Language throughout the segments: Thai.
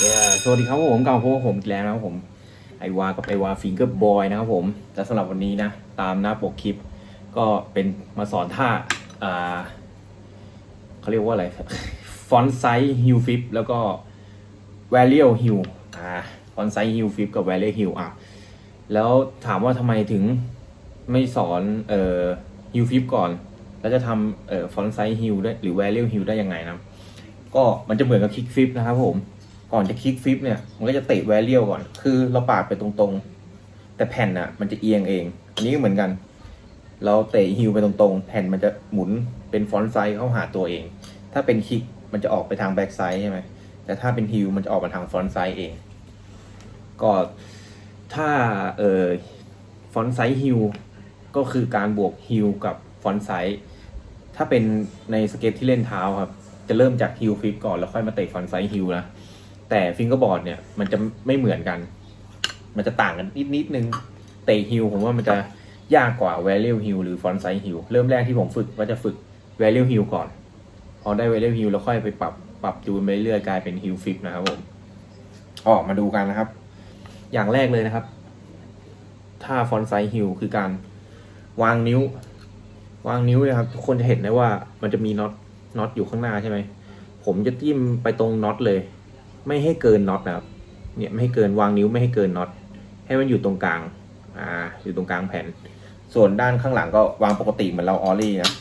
เย้สวัสดีครับผมกลับมาพบกับผมอีกแล้วนะครับผมไอวากับไอวาฟิงเกอร์บอยนะครับผมและสำหรับวันนี้นะ ตามหน้าปกคลิป ก็เป็นมาสอนท่าอ่าเขาเรียกว่าอะไรฟอนไซส์ฮิลฟิปแล้วก็แวลเลียฮิลอ่าฟอนไซส์ฮิลฟิปกับแวลเลียฮิลอะแล้วถามว่าทำไมถึงไม่สอนเอ่อฮิลฟิปก่อน แล้วจะทำเอ่อฟอนไซส์ฮิลได้หรือแวลเลียฮิลได้ยังไงนะก็มันจะเหมือนกับคลิกฟิปนะครับผม ก่อนจะคลิกฟิปเนี่ย มันก็จะเตะแวเลียวก่อน คือเราปาดไปตรงๆ แต่แผ่นน่ะมันจะเอียงเอง อันนี้ก็เหมือนกัน เราเตะฮิวไปตรงๆ แผ่นมันจะหมุนเป็นฟอนต์ไซด์เข้าหาตัวเอง ถ้าเป็นคลิกมันจะออกไปทางแบ็กไซด์ใช่ไหม แต่ถ้าเป็นฮิวมันจะออกมาทางฟอนต์ไซด์เอง ก็ถ้าเออฟอนต์ไซด์ฮิวก็คือการบวกฮิวกับฟอนต์ไซด์ถ้าเป็นในสเก็ตที่เล่นเท้าครับ จะเริ่มจากฮิลฟิปก่อนแล้วค่อยมาเตะฟอนไซด์ฮิลนะ แต่ฟิงเกอร์บอร์ดเนี่ยมันจะไม่เหมือนกัน มันจะต่างกันนิดนิดนึงเตะฮิลผมว่ามันจะยากกว่า v a l u e Hill หรือ Front Side Hill เริ่มแรกที่ผมฝึกก็จะฝึก v a l u e Hill ก่อน พอได้ v a l u e Hill แล้วค่อยไปปรับปรับจูนไปเรื่อยกลายเป็น Hill Flip นะครับผมออกมาดูกันนะครับ อย่างแรกเลยนะครับ ถ้า Front Side Hill คือการวางนิ้ว วางนิ้วนะครับ ทุกคนจะเห็นได้ว่ามันจะมีน็อตน็อตอยู่ข้างหน้าใช่ไหมผมจะจิ้มไปตรงน็อตเลย ไม่ให้เกินน็อตนะครับ เนี่ยไม่ให้เกินวางนิ้วไม่ให้เกินน็อต ให้มันอยู่ตรงกลาง อ่า อยู่ตรงกลางแผ่น ส่วนด้านข้างหลังก็วางปกติเหมือนเราออลลี่นะ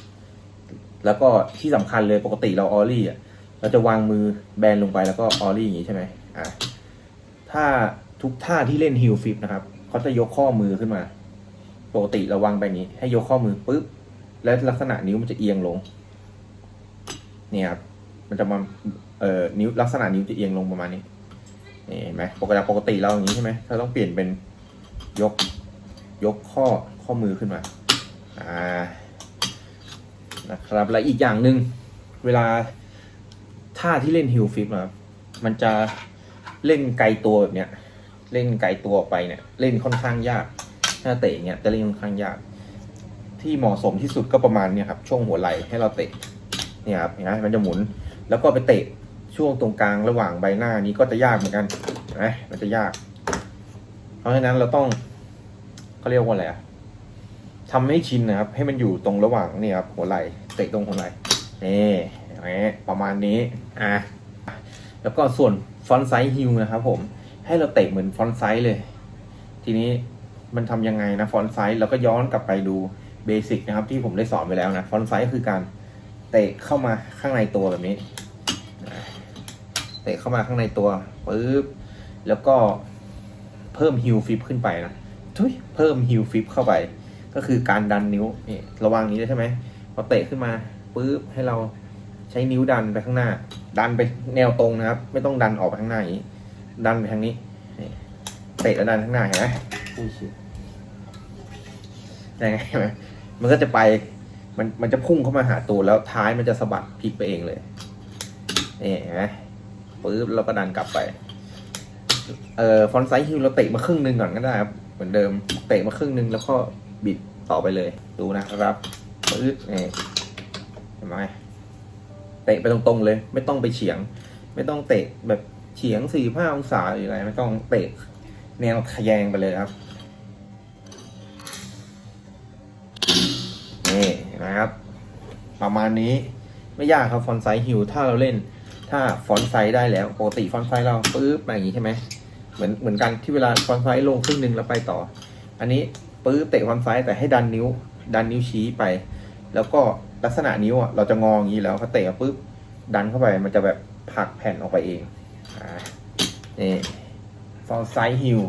แล้วก็ที่สำคัญเลยปกติเราออลลี่อะ เราจะวางมือแบนลงไปแล้วก็ออลลี่อย่างนี้ใช่ไหมอ่าถ้าทุกท่าที่เล่นฮิลฟิปนะครับเขาจะยกข้อมือขึ้นมา ปกติเราวางไปนี้ ให้ยกข้อมือปุ๊บ แล้วลักษณะนิ้วมันจะเอียงลง เนี่ยครับ มันจะมา เอ่อนิ้วลักษณะนิ้วจะเอียงลงประมาณนี้นี่เห็นไหมปกติปกติเราอย่างนี้ใช่ไหมเราต้องเปลี่ยนเป็นยกยกข้อข้อมือขึ้นมาอ่านะครับและอีกอย่างหนึ่งเวลาท่าที่เล่นฮิลฟิปครับมันจะเล่นไกลตัวแบบเนี้ยเล่นไกลตัวออกไปเนี่ยเล่นค่อนข้างยากถ้าเตะเงี้ยจะเล่นค่อนข้างยาก ที่เหมาะสมที่สุดก็ประมาณเนี่ยครับช่วงหัวไหล่ให้เราเตะเนี่ยครับเห็นไหมมันจะหมุนแล้วก็ไปเตะ ช่วงตรงกลางระหว่างใบหน้านี้ก็จะยากเหมือนกันนไหมมันจะยาก เพราะฉะนั้นเราต้องเขาเรียกว่าอะไรอะทำให้ชินนะครับ ให้มันอยู่ตรงระหว่างนี่ครับหัวไหล่เตะตรงหัวไหล่นี่เห็นไหมประมาณนี้อะแล้วก็ส่วนฟอนต์ไซส์ฮิลนะครับผมให้เราเตะเหมือนฟอนต์ไซส์เลย ทีนี้มันทำยังไงนะฟอนต์ไซส์เราก็ย้อนกลับไปดูเบสิกนะครับ ที่ผมได้สอนไปแล้วนะฟอนต์ไซส์คือการเตะเข้ามาข้างในตัวแบบนี้ ตะเข้ามาข้างในตัวปึ๊บแล้วก็เพิ่มฮิลฟิปขึ้นไปนะทุยเพิ่มฮิลฟิปเข้าไป ก็คือการดันนิ้วนี่ระวังนี้ด้ใช่ไหมพอเตะขึ้นมาปึ๊บให้เราใช้นิ้วดันไปข้างหน้า ดันไปแนวตรงนะครับ ไม่ต้องดันออกไปข้างหน้าอย่างนี้ดันไปทางนี้เตะแล้วดันข้างหน้าเห็นไหมอุ้ยชิยังไงเห็นไหมมันก็จะไปมันมันจะพุ่งเข้ามาหาตัวแล้วท้ายมันจะสะบัดพลิกไปเองเลยนี่เห็นไหม ปึ๊บแล้วก็ดันกลับไป เอ่อฟอนไซส์ฮิลเราเตะมาครึ่งหนึ่งก่อนก็ได้ครับ เหมือนเดิมเตะมาครึ่งหนึ่งแล้วก็บิดต่อไปเลย ดูนะครับปึ๊บนี่เห็นไหมเตะไปตรงๆเลย ไม่ต้องไปเฉียง ไม่ต้องเตะแบบเฉียงสี่ห้าองศาหรืออะไร ไม่ต้องเตะแนวทะแยงไปเลยครับนี่นะครับ ประมาณนี้ไม่ยากครับฟอนไซส์ฮิลถ้าเราเล่น ถ้าฟอนต์ไซส์ได้แล้วปกติฟอนต์ไซส์เราปึ๊บมาอย่างนี้ใช่ไหมเหมือนเหมือนกันที่เวลาฟอนต์ไซส์ลงครึ่งหนึ่งแล้วไปต่อ อันนี้ปึ๊บเตะฟอนต์ไซส์แต่ให้ดันนิ้ว ดันนิ้วชี้ไป แล้วก็ลักษณะนิ้วอะเราจะงออย่างนี้แล้วพอเตะปึ๊บดันเข้าไปมันจะแบบผักแผ่นออกไปเองอ่านี่ฟอนต์ไซส์ฮิล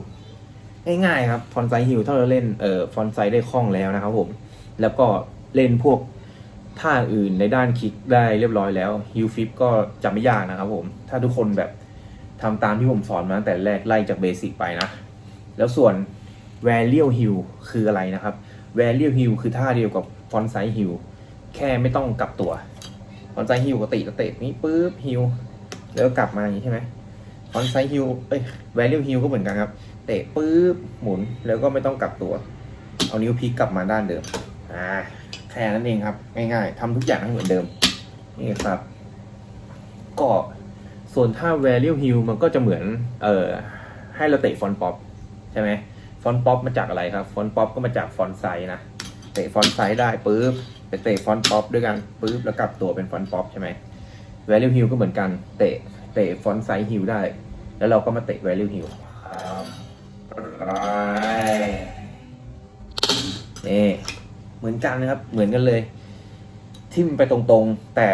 ง่ายๆครับฟอนต์ไซส์ฮิลถ้าเราเล่นเอ่อฟอนต์ไซส์ได้คล่องแล้วนะครับผม แล้วก็เล่นพวก ท่าอื่นในด้านคิกได้เรียบร้อยแล้วฮิลฟิปก็จะไม่ยากนะครับผมถ้าทุกคนแบบทำตามที่ผมสอนมาตั้งแต่แรกไล่จากเบสิกไปนะ แล้วส่วน v a l u e Hill คืออะไรนะครับ v a l u e Hill คือท่าเดียวกับ Front Side Hill แค่ไม่ต้องกลับตัว Front Side Hill ปกติเราเตะนี้ปุ๊บ Hill แล้วก็กลับมาอย่างนี้ใช่ไหม Front Side Hill เอ้ย v a l u e Hill ก็เหมือนกันครับ เตะปุ๊บหมุนแล้วก็ไม่ต้องกลับตัว เอานิ้วพลิกกลับมาด้านเดิม อ่า แค่นั้นเองครับ ง่ายๆทำทุกอย่างให้เหมือนเดิม นี่ครับ ก็ส่วนถ้า value hill มันก็จะเหมือน เอ่อ ให้เราเตะฟอนต์ป๊อปใช่ไหมฟอนต์ป๊อปมาจากอะไรครับ ฟอนต์ป๊อปก็มาจากฟอนต์ไซส์นะ เตะฟอนต์ไซส์ได้ปุ๊บไปเตะฟอนต์ป๊อปด้วยกันปุ๊บแล้วกลับตัวเป็นฟอนต์ป๊อปใช่ไหม value hill ก็เหมือนกัน เตะ เตะฟอนต์ไซส์ hill ได้ แล้วเราก็มาเตะ value hill ครับไรนี่ เหมือนกันนะครับ เหมือนกันเลย ทิ่มไปตรงๆ แต่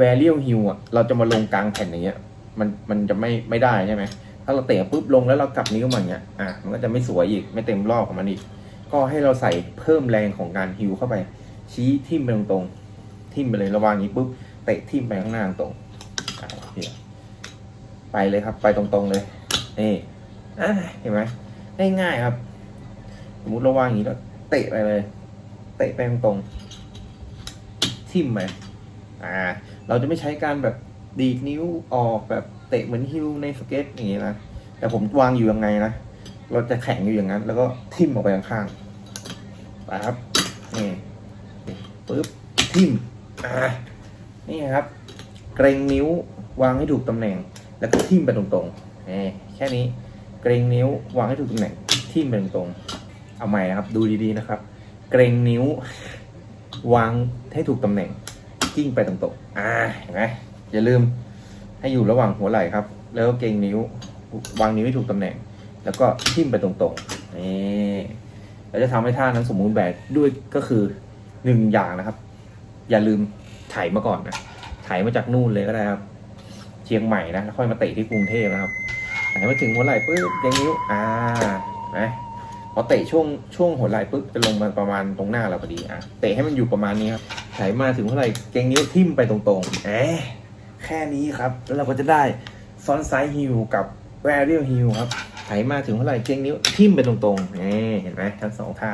value hill อะ เราจะมาลงกลางแผ่นอย่างเงี้ย มันมันจะไม่ไม่ได้ใช่ไหม ถ้าเราเตะปุ๊บลงแล้วเรากลับนิ้วมาอย่างเงี้ย อะ มันก็จะไม่สวยอีก ไม่เต็มรอบของมันอีก ก็ให้เราใส่เพิ่มแรงของการฮิวเข้าไป ชี้ทิ่มไปตรงๆ ทิ่มไปเลยระว่างนี้ปุ๊บ เตะทิ่มไปข้างหน้าตรงไปเลยครับ ไปตรงๆเลย นี่เห็นไหมง่ายๆครับ สมมติระหว่างนี้แล้วเตะไปเลย เตะไปตรงๆทิ่มไปอ่า เราจะไม่ใช้การแบบดีดนิ้วออกแบบเตะเหมือนฮิวในสเก็ตอย่างนี้นะแต่ผมวางอยู่ยังไงนะเราจะแข็งอยู่อย่างนั้น แล้วก็ทิ่มออกไปข้างๆไปครับนี่ปึ๊บทิ่มอ่านี่ครับ เกรงนิ้ววางให้ถูกตำแหน่ง แล้วก็ทิ่มไปตรงๆนี่แค่นี้เกรงนิ้ววางให้ถูกตำแหน่งทิ่มไปตรงๆเอาใหม่นะครับ ดูดีๆนะครับ เกรงนิ้ว วางให้ถูกตำแหน่งกิ้งไปตรงๆอ่าเห็นไหมอย่าลืมให้อยู่ระหว่างหัวไหล่ครับ แล้วก็เกรงนิ้ว วางนิ้วให้ถูกตำแหน่ง แล้วก็ทิ่มไปตรงๆนี่เราจะทำให้ท่านั้นสมบูรณ์แบบด้วยก็คือหนึ่งอย่างนะครับ อย่าลืมไถมาก่อนนะไถมาจากนู่นเลยก็ได้ครับเชียงใหม่นะแล้วค่อยมาเตะที่กรุงเทพนะครับไถมาถึงหัวไหล่ปุ๊บเกรงนิ้วอ่าเห็นะ พอเตะช่วงช่วงหัวไหล่ปุ๊บจะลงมาประมาณตรงหน้าเราพอดีอะเตะให้มันอยู่ประมาณนี้ครับไถมาถึงหัวไหล่เกงนิ้วทิ่มไปตรงๆแหมแค่นี้ครับ แล้วเราก็จะได้ฟอนไซด์ฮิลกับแวร์เรียลฮิลครับไถมาถึงหัวไหล่เกงนิ้วทิ่มไปตรงๆนี่เห็นไหมทั้งสองท่า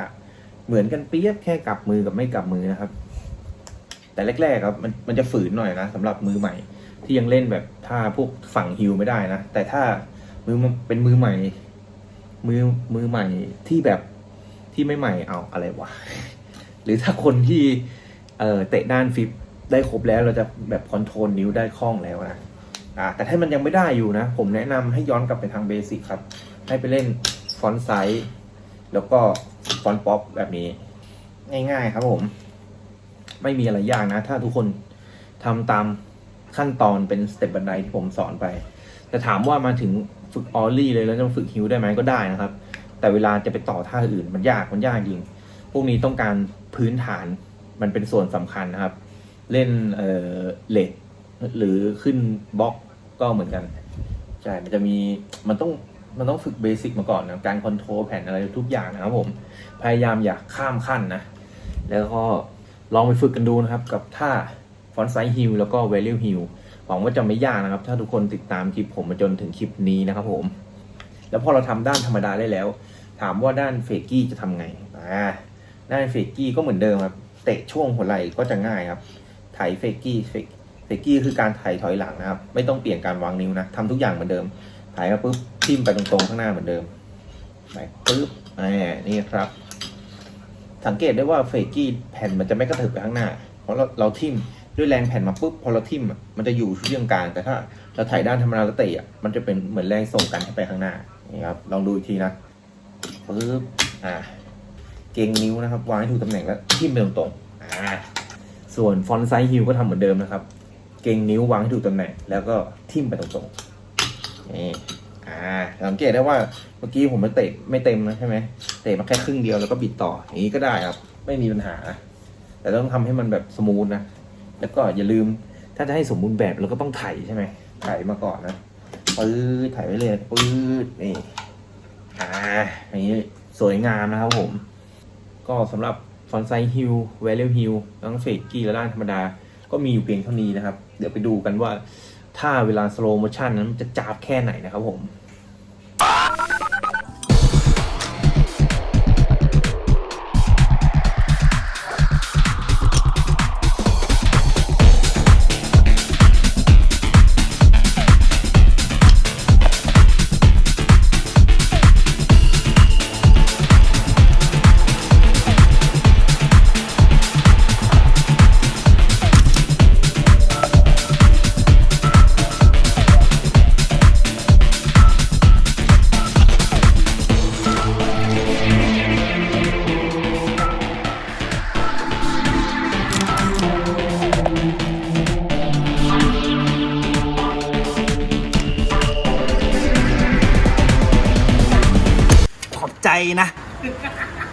เหมือนกันเปียบแค่กลับมือกับไม่กลับมือนะครับ แต่แรกๆครับมันมันจะฝืนหน่อยนะสำหรับมือใหม่ ที่ยังเล่นแบบท่าพวกฝั่งฮิลไม่ได้นะแต่ถ้ามือเป็นมือใหม่ มือมือใหม่ที่แบบที่ไม่ใหม่เอาอะไรวะ หรือถ้าคนที่เอ่อเตะด้านฟิปได้ครบแล้วเราจะแบบคอนโทรลนิ้วได้คล่องแล้วนะอ่าแต่ถ้ามันยังไม่ได้อยู่นะ ผมแนะนำให้ย้อนกลับไปทางเบสิกครับ ให้ไปเล่นฟอนต์ไซส์แล้วก็ฟอนต์ป๊อปแบบนี้ ง่ายๆครับผม ไม่มีอะไรยากนะ ถ้าทุกคนทำตามขั้นตอนเป็นสเต็ปบันไดที่ผมสอนไป แต่ถามว่ามาถึงฝึกออลลี่เลยแล้วจะฝึกฮิวได้ไหมก็ได้นะครับ แต่เวลาจะไปต่อท่าอื่นมันยากมันยากจริง พวกนี้ต้องการพื้นฐานมันเป็นส่วนสำคัญนะครับ เล่นเอ่อเลดหรือขึ้นบล็อกก็เหมือนกันใช่มันจะมีมันต้องมันต้องฝึกเบสิกมาก่อนนะการคอนโทรลแผ่นอะไรทุกอย่างนะครับผมพยายามอย่าข้ามขั้นนะ แล้วก็ลองไปฝึกกันดูนะครับกับท่าฟอนไซส์ฮิลแล้วก็เวลิวฮิล วังว่าจะไม่ยากนะครับ ถ้าทุกคนติดตามคลิปผมมาจนถึงคลิปนี้นะครับผม แล้วพอเราทำด้านธรรมดาได้แล้ว ถามว่าด้านเฟกกี้จะทำไงอ่าด้านเฟกกี้ก็เหมือนเดิมครับเตะช่วงหัวไหล่ก็จะง่ายครับไถเฟกกี้เฟกเฟกกี้คือการไถถอยหลังนะครับ ไม่ต้องเปลี่ยนการวางนิ้วนะทำทุกอย่างเหมือนเดิมไถมาปุ๊บทิ่มไปตรงๆข้างหน้าเหมือนเดิมไปปุ๊บอ่านี่ครับ สังเกตได้ว่าเฟกกี้แผ่นมันจะไม่กระเถิบไปข้างหน้า เพราะเราเราทิ่ม ด้วยแรงแผ่นมาปุ๊บพอเราทิ่มอะมันจะอยู่ที่ตรงกลางแต่ถ้าเราถ่ายด้านธรรมดาแล้วเตะอะมันจะเป็นเหมือนแรงส่งกันไปข้างหน้านี่ครับลองดูอีกทีนะปุ๊บอ่าเกงนิ้วนะครับวางให้ถูกตำแหน่งแล้วทิ่มไปตรงๆอ่าส่วนฟอนต์ไซส์ฮิลก็ทำเหมือนเดิมนะครับ เกงนิ้ววางให้ถูกตำแหน่ง แล้วก็ทิ่มไปตรงๆนี่อ่าสังเกตได้ว่าเมื่อกี้ผมไม่เตะไม่เต็มนะใช่ไหมเตะมาแค่ครึ่งเดียวแล้วก็บิดต่ออย่างนี้ก็ได้ครับ ไม่มีปัญหา แต่ต้องทำให้มันแบบสมูทนะ แล้วก็อย่าลืมถ้าจะให้สมบูรณ์แบบเราก็ต้องไถใช่ไหมไถมาก่อนนะปื๊ดไถไปเลยปื๊ดนี่อ่าอย่างนี้สวยงามนะครับผม ก็สำหรับฟอนไซฮิลเวลเลฮิลทั้งเฟกกี้และด้านธรรมดา ก็มีอยู่เพียงเท่านี้นะครับ เดี๋ยวไปดูกันว่า ถ้าเวลาสโลโมชันนั้นมันจะจาบแค่ไหนนะครับผม